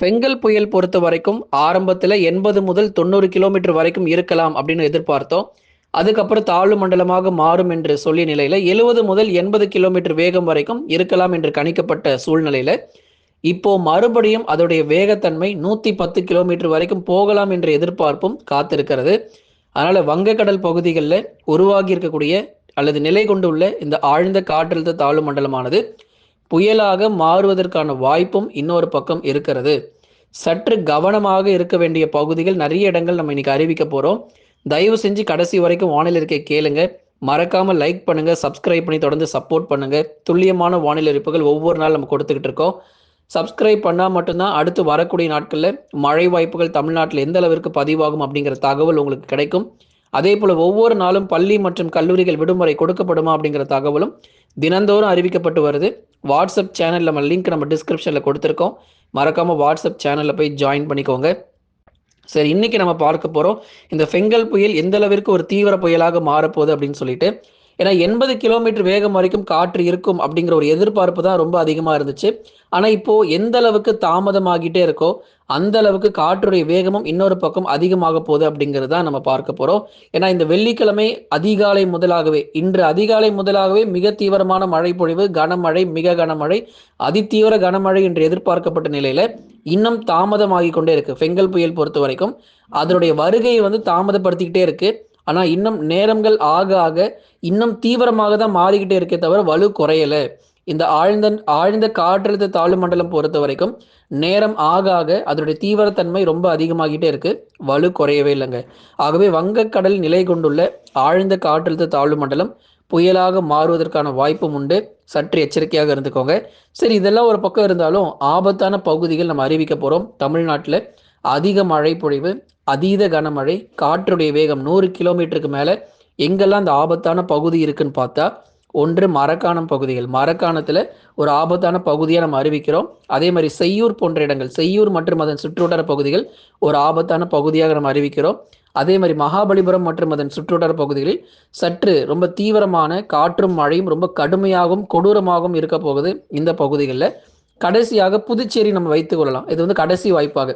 பெங்கல் புயல் பொறுத்த வரைக்கும் ஆரம்பத்தில் எண்பது முதல் தொண்ணூறு கிலோமீட்டர் வரைக்கும் இருக்கலாம் அப்படின்னு எதிர்பார்த்தோம். அதுக்கப்புறம் தாழ்வு மண்டலமாக மாறும் என்று சொல்லிய நிலையில் எழுபது முதல் எண்பது கிலோமீட்டர் வேகம் வரைக்கும் இருக்கலாம் என்று கணிக்கப்பட்ட சூழ்நிலையில் இப்போ மறுபடியும் அதோடைய வேகத்தன்மை நூற்றி பத்து கிலோமீட்டர் வரைக்கும் போகலாம் என்ற எதிர்பார்ப்பும் காத்திருக்கிறது. அதனால் வங்கக்கடல் பகுதிகளில் உருவாகி இருக்கக்கூடிய அல்லது நிலை கொண்டுள்ள இந்த ஆழ்ந்த காற்றழுத்த தாழ்வு மண்டலமானது புயலாக மாறுவதற்கான வாய்ப்பும் இன்னொரு பக்கம் இருக்கிறது. சற்று கவனமாக இருக்க வேண்டிய பகுதிகள் நிறைய இடங்கள் நம்ம இன்னைக்கு அறிவிக்க போறோம். தயவு செஞ்சு கடைசி வரைக்கும் வானிலை இருக்கை கேளுங்க. மறக்காம லைக் பண்ணுங்க சப்ஸ்கிரைப் பண்ணி தொடர்ந்து சப்போர்ட் பண்ணுங்க. துல்லியமான வானிலை அறிவிப்புகள் ஒவ்வொரு நாள் நம்ம கொடுத்துக்கிட்டு இருக்கோம். சப்ஸ்கிரைப் பண்ணால் மட்டும்தான் அடுத்து வரக்கூடிய நாட்களில் மழை வாய்ப்புகள் தமிழ்நாட்டில் எந்த அளவிற்கு பதிவாகும் அப்படிங்கிற தகவல் உங்களுக்கு கிடைக்கும். அதே போல் ஒவ்வொரு நாளும் பள்ளி மற்றும் கல்லூரிகள் விடுமுறை கொடுக்கப்படுமா அப்படிங்கிற தகவலும் தினந்தோறும் அறிவிக்கப்பட்டு வருது. வாட்ஸ்அப் சேனலில் நம்ம லிங்க் நம்ம டிஸ்கிரிப்ஷனில் கொடுத்துருக்கோம். மறக்காமல் வாட்ஸ்அப் சேனலில் போய் ஜாயின் பண்ணிக்கோங்க. சரி இன்னைக்கு நம்ம பார்க்க போகிறோம் இந்த ஃபெங்கல் புயல் எந்த அளவிற்கு ஒரு தீவிர புயலாக மாறப்போகுது அப்படின்னு சொல்லிட்டு ஏன்னா எண்பது கிலோமீட்டர் வேகம் வரைக்கும் காற்று இருக்கும் அப்படிங்கிற ஒரு எதிர்பார்ப்பு தான் ரொம்ப அதிகமாக இருந்துச்சு. ஆனால் இப்போ எந்த அளவுக்கு தாமதமாகிட்டே இருக்கோ அந்த அளவுக்கு காற்றுடைய வேகமும் இன்னொரு பக்கம் அதிகமாக போகுது அப்படிங்கிறது தான் நம்ம பார்க்க போகிறோம் ஏன்னா இந்த வெள்ளிக்கிழமை அதிகாலை முதலாகவே இன்று அதிகாலை முதலாகவே மிக தீவிரமான மழை பொழிவு கனமழை மிக கனமழை அதிதீவிர கனமழை என்று எதிர்பார்க்கப்பட்ட நிலையில இன்னும் தாமதமாகி கொண்டே இருக்கு. ஃபெங்கல் புயல் பொறுத்த வரைக்கும் அதனுடைய வருகையை வந்து தாமதப்படுத்திக்கிட்டே இருக்கு. ஆனா இன்னும் நேரங்கள் ஆக ஆக இன்னும் தீவிரமாக தான் மாறிக்கிட்டே இருக்கே தவிர வலு குறையல. இந்த ஆழ்ந்த ஆழ்ந்த காற்றழுத்த தாழ்வு மண்டலம் பொறுத்த வரைக்கும் நேரம் ஆக ஆக அதனுடைய தீவிரத்தன்மை ரொம்ப அதிகமாகிட்டே இருக்கு. வலு குறையவே இல்லைங்க. ஆகவே வங்கக்கடல் நிலை கொண்டுள்ள ஆழ்ந்த காற்றழுத்த தாழ்வு மண்டலம் புயலாக மாறுவதற்கான வாய்ப்பும் உண்டு. சற்று எச்சரிக்கையாக இருந்துக்கோங்க. சரி இதெல்லாம் ஒரு பக்கம் இருந்தாலும் ஆபத்தான பகுதிகள் நம்ம அறிவிக்க போறோம் தமிழ்நாட்டில். அதிக மழை பொழிவு அதீத கனமழை காற்றுடைய வேகம் நூறு கிலோமீட்டருக்கு மேலே. எங்கெல்லாம் அந்த ஆபத்தான பகுதி இருக்குன்னு பார்த்தா ஒன்று மரக்காணம் பகுதிகள். மரக்காணத்தில் ஒரு ஆபத்தான பகுதியை நம்ம அறிவிக்கிறோம். அதே மாதிரி செய்யூர் போன்ற இடங்கள் செய்யூர் மற்றும் அதன் சுற்றுவட்டார பகுதிகள் ஒரு ஆபத்தான பகுதியாக நம்ம அறிவிக்கிறோம். அதே மாதிரி மகாபலிபுரம் மற்றும் அதன் சுற்றுவட்டார பகுதிகளில் சற்று ரொம்ப தீவிரமான காற்றும் மழையும் ரொம்ப கடுமையாகவும் கொடூரமாகவும் இருக்க போகுது இந்த பகுதிகளில். கடைசியாக புதுச்சேரி நம்ம வைத்துக் கொள்ளலாம். இது வந்து கடைசி வாய்ப்பாக.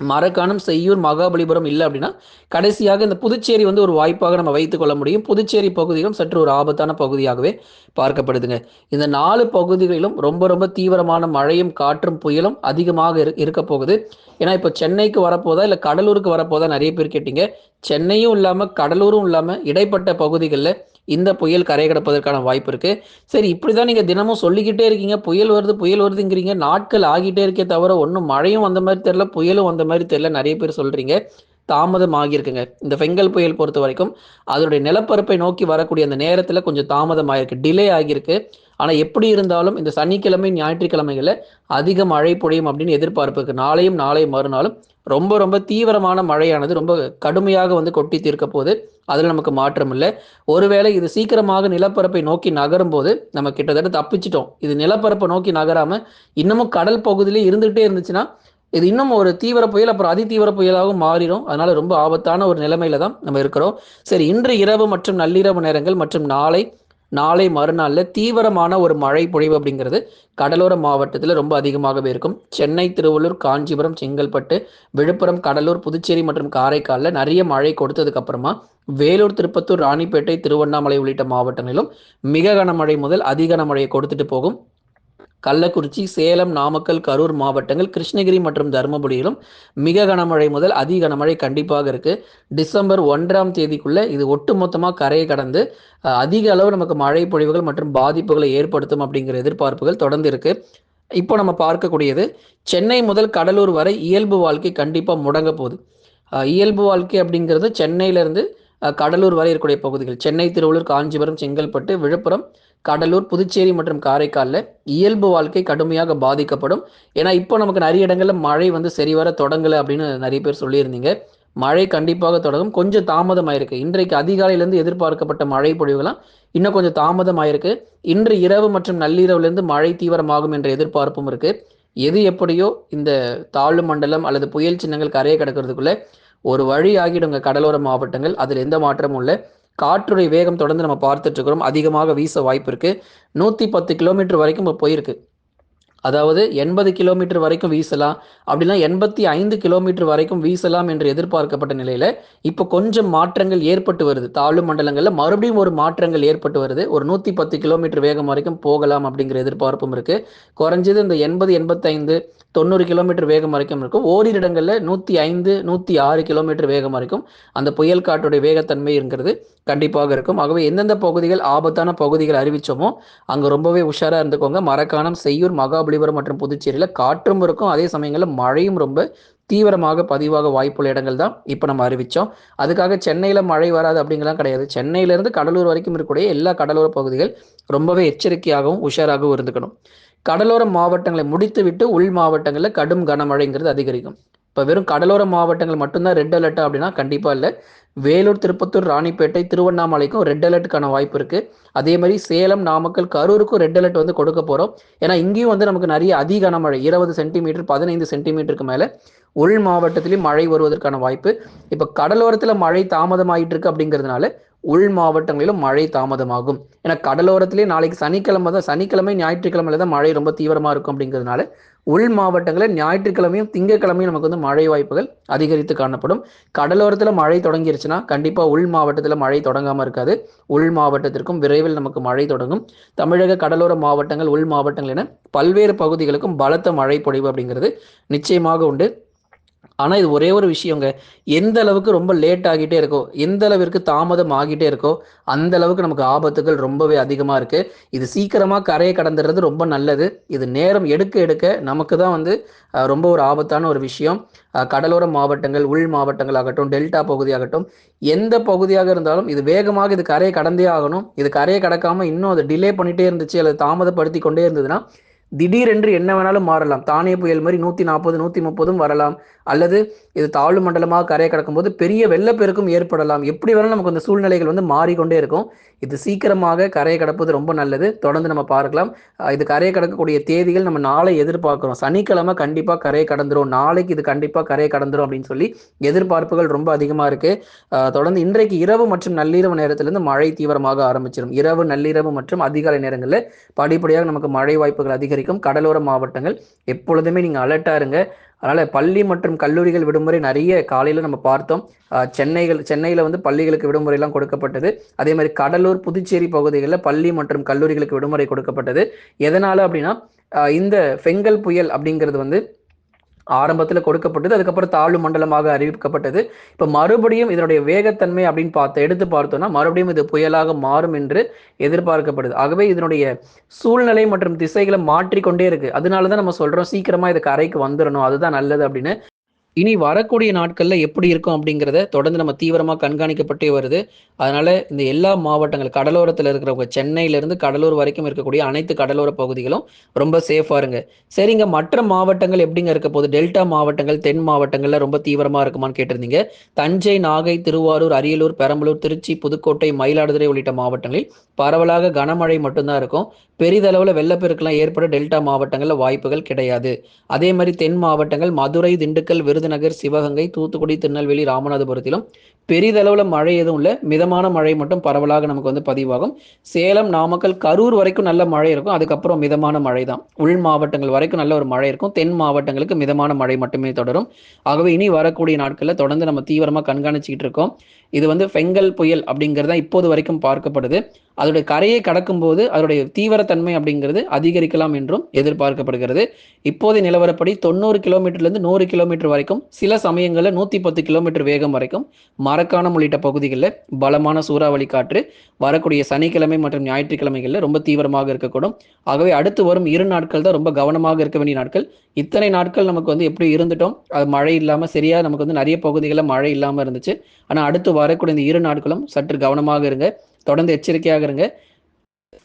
மரக்காணம் செய்யூர் மகாபலிபுரம் இல்லை அப்படின்னா கடைசியாக இந்த புதுச்சேரி வந்து ஒரு வாய்ப்பாக நம்ம வைத்துக் கொள்ள முடியும். புதுச்சேரி பகுதியிலும் சற்று ஒரு ஆபத்தான பகுதியாகவே பார்க்கப்படுதுங்க. இந்த நாலு பகுதிகளிலும் ரொம்ப ரொம்ப தீவிரமான மழையும் காற்றும் புயலும் அதிகமாக இரு இருக்க போகுது. ஏன்னா இப்போ சென்னைக்கு வரப்போதா இல்லை கடலூருக்கு வரப்போதா நிறைய பேர் கேட்டீங்க. சென்னையும் இல்லாமல் கடலூரும் இல்லாமல் இடைப்பட்ட பகுதிகளில் இந்த புயல் கரை கடப்பதற்கான வாய்ப்பு இருக்கு. சரி இப்படிதான் நீங்க தினமும் சொல்லிக்கிட்டே இருக்கீங்க. புயல் வருது புயல் வருதுங்கிறீங்க. நாட்கள் ஆகிட்டே இருக்கே தவிர ஒன்றும் மழையும் வந்த மாதிரி தெரியல புயலும் வந்த மாதிரி தெரியல. நிறைய பேர் சொல்றீங்க. தாமதமாகியிருக்குங்க. இந்த பெங்கல் புயல் பொறுத்த வரைக்கும் அதனுடைய நிலப்பரப்பை நோக்கி வரக்கூடிய அந்த நேரத்தில் கொஞ்சம் தாமதமாயிருக்கு. டிலே ஆகியிருக்கு. ஆனால் எப்படி இருந்தாலும் இந்த சனிக்கிழமை ஞாயிற்றுக்கிழமைகளில் அதிக மழை பொழியும் அப்படின்னு எதிர்பார்ப்பு இருக்குது நாளையும் நாளை மறுநாளும் ரொம்ப ரொம்ப தீவிரமான மழையானது ரொம்ப கடுமையாக வந்து கொட்டி தீர்க்க போது அதில் நமக்கு மாற்றம் இல்லை. ஒருவேளை இது சீக்கிரமாக நிலப்பரப்பை நோக்கி நகரும் போது நம்ம கிட்டத்தட்ட தப்பிச்சிட்டோம். இது நிலப்பரப்பை நோக்கி நகராமல் இன்னமும் கடல் பகுதியிலே இருந்துகிட்டே இருந்துச்சுன்னா இது இன்னும் ஒரு தீவிர புயல் அப்புறம் அதி தீவிர புயலாகவும் மாறிடும். அதனால ரொம்ப ஆபத்தான ஒரு நிலைமையில தான் நம்ம இருக்கிறோம். சரி இன்று இரவு மற்றும் நள்ளிரவு நேரங்கள் மற்றும் நாளை நாளை மறுநாளில் தீவிரமான ஒரு மழை பொழிவு அப்படிங்கிறது கடலோர மாவட்டத்தில் ரொம்ப அதிகமாகவே இருக்கும். சென்னை திருவள்ளூர் காஞ்சிபுரம் செங்கல்பட்டு விழுப்புரம் கடலூர் புதுச்சேரி மற்றும் காரைக்காலில் நிறைய மழை கொடுத்ததுக்கு அப்புறமா வேலூர் திருப்பத்தூர் ராணிப்பேட்டை திருவண்ணாமலை உள்ளிட்ட மாவட்டங்களிலும் மிக கனமழை முதல் அதிக கனமழையை கொடுத்துட்டு போகும். கள்ளக்குறிச்சி சேலம் நாமக்கல் கரூர் மாவட்டங்கள் கிருஷ்ணகிரி மற்றும் தருமபுரியிலும் மிக கனமழை முதல் அதி கனமழை கண்டிப்பாக இருக்கு. டிசம்பர் ஒன்றாம் தேதிக்குள்ள இது ஒட்டுமொத்தமாக கரையை கடந்து அதிக அளவு நமக்கு மழை பொழிவுகள் மற்றும் பாதிப்புகளை ஏற்படுத்தும் அப்படிங்கிற எதிர்பார்ப்புகள் தொடர்ந்து இருக்கு. இப்போ நம்ம பார்க்கக்கூடியது சென்னை முதல் கடலூர் வரை இயல்பு வாழ்க்கை கண்டிப்பாக முடங்க போகுது. இயல்பு வாழ்க்கை அப்படிங்கிறது சென்னையிலேருந்து கடலூர் வரை இருக்கக்கூடிய பகுதிகள். சென்னை திருவள்ளூர் காஞ்சிபுரம் செங்கல்பட்டு விழுப்புரம் கடலூர் புதுச்சேரி மற்றும் காரைக்காலில் இயல்பு வாழ்க்கை கடுமையாக பாதிக்கப்படும். ஏன்னா இப்போ நமக்கு நிறைய இடங்களில் மழை வந்து சரிவர தொடங்கலை அப்படின்னு நிறைய பேர் சொல்லியிருந்தீங்க. மழை கண்டிப்பாக தொடங்கும். கொஞ்சம் தாமதமாயிருக்கு. இன்றைக்கு அதிகாலையிலேருந்து எதிர்பார்க்கப்பட்ட மழை பொழிவுகளாம் இன்னும் கொஞ்சம் தாமதமாயிருக்கு. இன்று இரவு மற்றும் நள்ளிரவுலேருந்து மழை தீவிரமாகும் என்ற எதிர்பார்ப்பும் இருக்குது எது எப்படியோ இந்த தாழ்வு மண்டலம் அல்லது புயல் சின்னங்கள் கரையை கிடக்கிறதுக்குள்ள ஒரு வழி ஆகிடுங்க. கடலோர மாவட்டங்கள் அதில் எந்த மாற்றமும் இல்லை. காற்றுடைய வேகம் தொடர்ந்து நம்ம பார்த்துட்டு இருக்கிறோம். அதிகமாக வீச வாய்ப்பு இருக்கு. நூற்றி பத்து கிலோமீட்டர் வரைக்கும் இப்போ போயிருக்கு. அதாவது எண்பது கிலோமீட்டர் வரைக்கும் வீசலாம். அப்படின்னா எண்பத்தி ஐந்து கிலோமீட்டர் வரைக்கும் வீசலாம் என்று எதிர்பார்க்கப்பட்ட நிலையில் இப்போ கொஞ்சம் மாற்றங்கள் ஏற்பட்டு வருது. தாழ்வு மண்டலங்களில் மறுபடியும் ஒரு மாற்றங்கள் ஏற்பட்டு வருது. ஒரு நூற்றி பத்து கிலோமீட்டர் வேகம் வரைக்கும் போகலாம் அப்படிங்கிற எதிர்பார்ப்பும் இருக்குது குறைஞ்சது இந்த எண்பது எண்பத்தைந்து தொண்ணூறு கிலோமீட்டர் வேகம் வரைக்கும் இருக்கும். ஓரிரு இடங்களில் நூற்றி ஐந்து நூற்றி ஆறு கிலோமீட்டர் வேகம் வரைக்கும் அந்த புயல் காற்றுடைய வேகத்தன்மை இருக்கிறது கண்டிப்பாக இருக்கும். ஆகவே எந்தெந்த பகுதிகள் ஆபத்தான பகுதிகள் அறிவிச்சோமோ அங்கே ரொம்பவே உஷாராக இருந்துக்கோங்க. மரக்காணம் செய்யூர் மகாபலிபுரம் மற்றும் புதுச்சேரியில் காற்றும் இருக்கும். அதே சமயங்களில் மழையும் ரொம்ப தீவிரமாக பதிவாக வாய்ப்புள்ள இடங்கள் தான் இப்போ நம்ம அறிவித்தோம் அதுக்காக சென்னையில் மழை வராது அப்படிங்கலாம் கிடையாது. சென்னையிலேருந்து கடலூர் வரைக்கும் இருக்கக்கூடிய எல்லா கடலோர பகுதிகள் ரொம்பவே எச்சரிக்கையாகவும் உஷாராகவும் இருந்துக்கணும். கடலோர மாவட்டங்களை முடித்துவிட்டு உள் மாவட்டங்களில் கடும் கனமழைங்கிறது அதிகரிக்கும். இப்போ வெறும் கடலோர மாவட்டங்கள் மட்டும்தான் ரெட் அலர்ட் அப்படின்னா கண்டிப்பாக இல்லை. வேலூர் திருப்பத்தூர் ராணிப்பேட்டை திருவண்ணாமலைக்கும் ரெட் அலர்ட்டுக்கான வாய்ப்பு இருக்குது அதே மாதிரி சேலம் நாமக்கல் கரூருக்கும் ரெட் அலர்ட் வந்து கொடுக்க போகிறோம் ஏன்னா இங்கேயும் வந்து நமக்கு நிறைய அதி கனமழை இருபது சென்டிமீட்டர் பதினைந்து சென்டிமீட்டருக்கு மேலே உள் மாவட்டத்திலையும் மழை வருவதற்கான வாய்ப்பு. இப்போ கடலோரத்தில் மழை தாமதமாயிட்டு இருக்கு அப்படிங்கிறதுனால உள் மாவட்டங்களிலும் மழை தாமதமாகும். ஏன்னா கடலோரத்திலே நாளைக்கு சனிக்கிழமை தான் சனிக்கிழமை ஞாயிற்றுக்கிழமையில தான் மழை ரொம்ப தீவிரமாக இருக்கும் அப்படிங்கிறதுனால உள் மாவட்டங்களில் ஞாயிற்றுக்கிழமையும் திங்கக்கிழமையும் நமக்கு வந்து மழை வாய்ப்புகள் அதிகரித்து காணப்படும். கடலோரத்தில் மழை தொடங்கிருச்சுன்னா கண்டிப்பாக உள் மாவட்டத்தில் மழை தொடங்காமல் இருக்காது. உள் மாவட்டத்திற்கும் விரைவில் நமக்கு மழை தொடங்கும். தமிழக கடலோர மாவட்டங்கள் உள் மாவட்டங்கள் என பல்வேறு பகுதிகளுக்கும் பலத்த மழை பொழிவு அப்படிங்கிறது நிச்சயமாக உண்டு. ஆனால் இது ஒரே ஒரு விஷயங்க. எந்த அளவுக்கு ரொம்ப லேட் ஆகிட்டே இருக்கோ எந்த அளவிற்கு தாமதம் ஆகிட்டே இருக்கோ அந்த அளவுக்கு நமக்கு ஆபத்துகள் ரொம்பவே அதிகமாக இருக்குது இது சீக்கிரமாக கரையை கடந்துடுறது ரொம்ப நல்லது. இது நேரம் எடுக்க எடுக்க நமக்கு தான் வந்து ரொம்ப ஒரு ஆபத்தான ஒரு விஷயம். கடலோர மாவட்டங்கள் உள் மாவட்டங்கள் ஆகட்டும் டெல்டா பகுதியாகட்டும் எந்த பகுதியாக இருந்தாலும் இது வேகமாக இது கரையை கடந்தே ஆகணும். இது கரையை கடக்காமல் இன்னும் அதை டிலே பண்ணிகிட்டே இருந்துச்சு அல்லது தாமதப்படுத்தி கொண்டே இருந்ததுன்னா திடீரென்று என்ன வேணாலும் மாறலாம். தானே புயல் மாதிரி நூற்றி நாற்பது நூற்றி முப்பதும் வரலாம். அல்லது இது தாழ்வு மண்டலமாக கரையை கடக்கும்போது பெரிய வெள்ளப்பெருக்கும் ஏற்படலாம். எப்படி வேணாலும் நமக்கு அந்த சூழ்நிலைகள் வந்து மாறிக்கொண்டே இருக்கும். இது சீக்கிரமாக கரையை கடப்பது ரொம்ப நல்லது. தொடர்ந்து நம்ம பார்க்கலாம். இது கரையை கடக்கக்கூடிய தேதிகள் நம்ம நாளை எதிர்பார்க்குறோம். சனிக்கிழமை கண்டிப்பாக கரையை கடந்துரும். நாளைக்கு இது கண்டிப்பாக கரையை கடந்துரும் அப்படின்னு சொல்லி எதிர்பார்ப்புகள் ரொம்ப அதிகமாக இருக்குது தொடர்ந்து இன்றைக்கு இரவு மற்றும் நள்ளிரவு நேரத்திலிருந்து மழை தீவிரமாக ஆரம்பிச்சிடும் இரவு நள்ளிரவு மற்றும் அதிகாலை நேரங்களில் படிப்படியாக நமக்கு மழை வாய்ப்புகள் அதிகரிக்கும். கடலோர மாவட்டங்கள் எப்பொழுதுமே நீங்கள் அலர்ட்டாக இருங்க. அதனால் பள்ளி மற்றும் கல்லூரிகள் விடுமுறை நிறைய காலையில் நம்ம பார்த்தோம். சென்னைகள் சென்னையில் வந்து பள்ளிகளுக்கு விடுமுறைலாம் கொடுக்கப்பட்டது. அதே மாதிரி கடலூர் புதுச்சேரி பகுதிகளில் பள்ளி மற்றும் கல்லூரிகளுக்கு விடுமுறை கொடுக்கப்பட்டது. எதனால் அப்படின்னா இந்த ஃபெங்கல் புயல் அப்படிங்கிறது வந்து ஆரம்பத்தில் கொடுக்கப்பட்டது அதுக்கப்புறம் தாழ்வு மண்டலமாக அறிவிக்கப்பட்டது. இப்போ மறுபடியும் இதனுடைய வேகத்தன்மை அப்படின்னு பார்த்து எடுத்து பார்த்தோம்னா மறுபடியும் இது புயலாக மாறும் என்று எதிர்பார்க்கப்படுது. ஆகவே இதனுடைய சூழ்நிலை மற்றும் திசைகளை மாற்றிக்கொண்டே இருக்கு. அதனால தான் நம்ம சொல்றோம் சீக்கிரமா இது கரைக்கு வந்துடணும். அதுதான் நல்லது அப்படின்னு இனி வரக்கூடிய நாட்களில் எப்படி இருக்கும் அப்படிங்கிறத தொடர்ந்து நம்ம தீவிரமாக கண்காணிக்கப்பட்டே வருது. அதனால் இந்த எல்லா மாவட்டங்கள் கடலோரத்தில் இருக்கிறவங்க சென்னையிலேருந்து கடலூர் வரைக்கும் இருக்கக்கூடிய அனைத்து கடலோர பகுதிகளும் ரொம்ப சேஃபாக இருங்க. சரிங்க மற்ற மாவட்டங்கள் எப்படிங்க இருக்க போது டெல்டா மாவட்டங்கள் தென் மாவட்டங்களில் ரொம்ப தீவிரமாக இருக்குமான்னு கேட்டிருந்தீங்க. தஞ்சை நாகை திருவாரூர் அரியலூர் பெரம்பலூர் திருச்சி புதுக்கோட்டை மயிலாடுதுறை உள்ளிட்ட மாவட்டங்களில் பரவலாக கனமழை மட்டும்தான் இருக்கும். பெரிதளவில் வெள்ளப்பெருக்கெல்லாம் ஏற்பட டெல்டா மாவட்டங்களில் வாய்ப்புகள் கிடையாது. அதே மாதிரி தென் மாவட்டங்கள் மதுரை திண்டுக்கல் விருதுநகர் சிவகங்கை தூத்துக்குடி திருநெல்வேலி ராமநாதபுரத்திலும் பெரிதளவில் மழை எதுவும் இல்லை. மிதமான மழை மட்டும் பரவலாக நமக்கு வந்து பதிவாகும். சேலம் நாமக்கல் கரூர் வரைக்கும் நல்ல மழை இருக்கும். அதுக்கப்புறம் மிதமான மழை தான் உள் மாவட்டங்கள் வரைக்கும் நல்ல ஒரு மழை இருக்கும். தென் மாவட்டங்களுக்கு மிதமான மழை மட்டுமே தொடரும். ஆகவே இனி வரக்கூடிய நாட்களில் தொடர்ந்து நம்ம தீவிரமாக கண்காணிச்சிக்கிட்டு இருக்கோம். இது வந்து பெங்கல் புயல் அப்படிங்கிறது இப்போது வரைக்கும் பார்க்கப்படுது. அதோடைய கரையை கடக்கும்போது அதோடைய தீவிரத்தன்மை அப்படிங்கிறது அதிகரிக்கலாம் என்றும் எதிர்பார்க்கப்படுகிறது. இப்போதைய நிலவரப்படி தொண்ணூறு கிலோமீட்டர்லேருந்து நூறு கிலோமீட்டர் வரைக்கும் சில சமயங்களில் நூற்றி பத்து கிலோமீட்டர் வேகம் வரைக்கும் மரக்காணம் உள்ளிட்ட பகுதிகளில் பலமான சூறாவளி காற்று வரக்கூடிய சனிக்கிழமை மற்றும் ஞாயிற்றுக்கிழமைகளில் ரொம்ப தீவிரமாக இருக்கக்கூடும். ஆகவே அடுத்து வரும் இரு நாட்கள் தான் ரொம்ப கவனமாக இருக்க வேண்டிய நாட்கள். இத்தனை நாட்கள் நமக்கு வந்து எப்படி இருந்துட்டோம்? அது மழை இல்லாமல் சரியாக நமக்கு வந்து நிறைய பகுதிகளில் மழை இல்லாமல் இருந்துச்சு. ஆனால் அடுத்து வரக்கூடிய இந்த இரு நாட்களும் சற்று கவனமாக இருங்க. தொடர்ந்து எச்சரிக்கையாக இருங்க.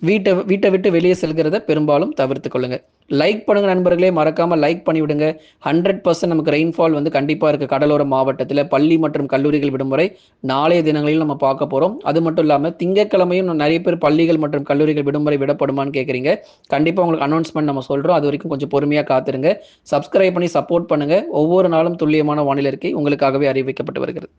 வீட்டை வீட்டை விட்டு வெளியே செல்கிறத பெரும்பாலும் தவிர்த்து கொள்ளுங்க. லைக் பண்ணுங்க நண்பர்களே மறக்காம லைக் பண்ணிவிடுங்க. ஹண்ட்ரட் பர்சன்ட் நமக்கு ரெயின்ஃபால் வந்து கண்டிப்பாக இருக்குது கடலோர மாவட்டத்தில் பள்ளி மற்றும் கல்லூரிகள் விடுமுறை நாளைய தினங்களில் நம்ம பார்க்க போகிறோம் அது மட்டும் இல்லாமல் திங்கக்கிழமையும் நிறைய பேர் பள்ளிகள் மற்றும் கல்லூரிகள் விடுமுறை விடப்படுமான்னு கேட்குறீங்க கண்டிப்பாக உங்களுக்கு அனௌன்ஸ்மெண்ட் நம்ம சொல்கிறோம் அது வரைக்கும் கொஞ்சம் பொறுமையாக காத்துருங்க. சப்ஸ்கிரைப் பண்ணி சப்போர்ட் பண்ணுங்க. ஒவ்வொரு நாளும் துல்லியமான வானிலை இருக்கை உங்களுக்காகவே அறிவிக்கப்பட்டு வருகிறது.